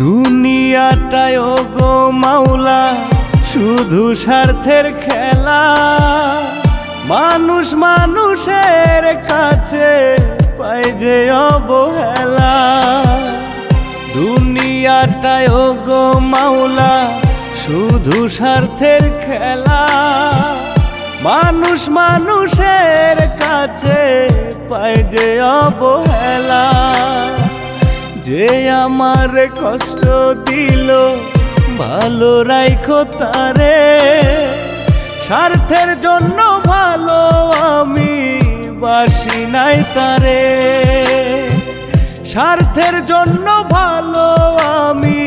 দুনিয়াটায় গো মাওলা, শুধু স্বার্থের খেলা। মানুষ মানুষের কাছে পায় যে অবহেলা। দুনিয়াটায় গো মাওলা, শুধু স্বার্থের খেলা। মানুষ মানুষের কাছে পায় যে অবহেলা। যে আমার কষ্ট দিল, ভালো রাইখো তারে। স্বার্থের জন্য ভালো আমি বাসি নাই তারে। স্বার্থের জন্য ভালো আমি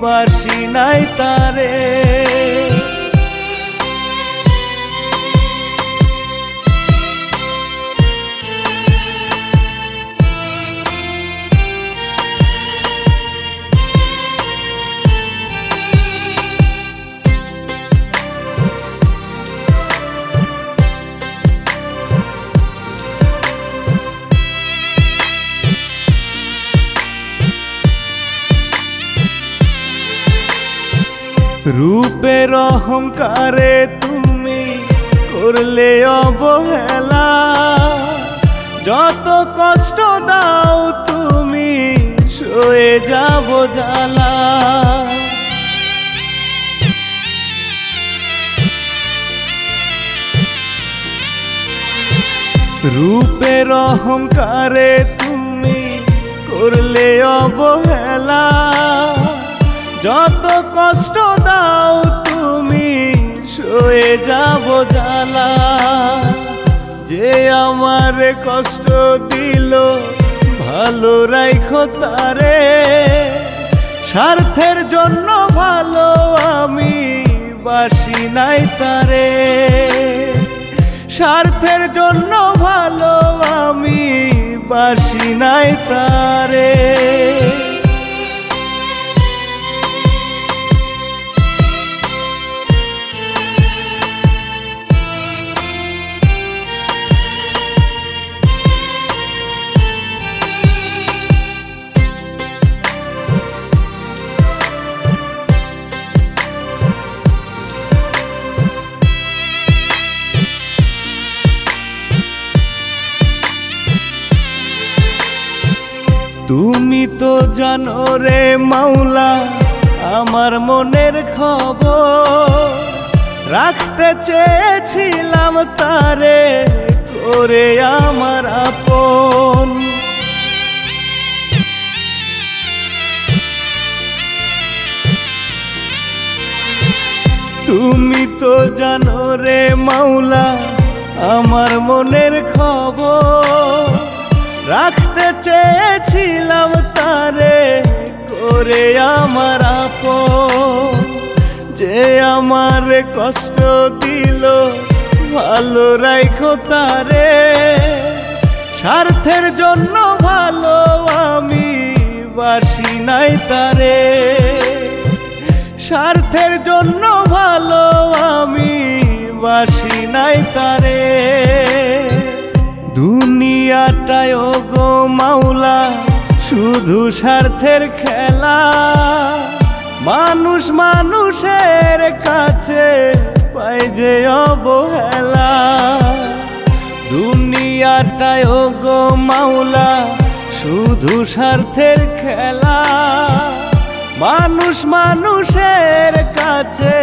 বাসি নাই তারে। রূপের অহংকারে তুমি করলে অবহেলা। যত কষ্ট দাও তুমি, সয়ে যাব জ্বালা। রূপের অহংকারে তুমি করলে অবহেলা। যত কষ্ট দাও তুমি, সয়ে যাব জ্বালা। যে আমার কষ্ট দিল, ভালো রাইখো তারে। স্বার্থের জন্য ভালো আমি বাসি নাই তারে। স্বার্থের জন্য ভালো আমি বাসি নাই তারে। তুমি তো জানো রে মাওলা, আমার মনের খবর। রাখতে চেয়েছিলাম তারে, করে আমার আপন। তুমি তো জানো রে মাওলা, আমার মনের খবর। রাখতে চেয়েছিলাম তারে করে আমার আপন। যে আমার কষ্ট দিল, ভালো রাইখো তারে। স্বার্থের জন্য ভালো আমি বাসি নাই তারে। স্বার্থের জন্য ভালো আমি বাসি নাই তারে। দুনিয়াটায় গো মাওলা, শুধু স্বার্থের খেলা। মানুষ মানুষের কাছে পায় যে অবহেলা। দুনিয়াটায় গো মাওলা, শুধু স্বার্থের খেলা। মানুষ মানুষের কাছে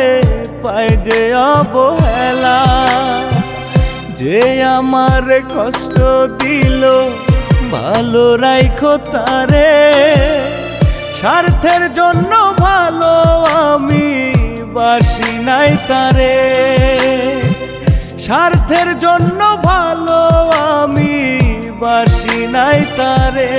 পায় যে অবহেলা। যে আমার কষ্ট দিল, ভালো রাইখো তারে। স্বার্থের জন্য ভালো আমি বাসি নাই তারে। স্বার্থের জন্য ভালো আমি বাসি নাই তারে।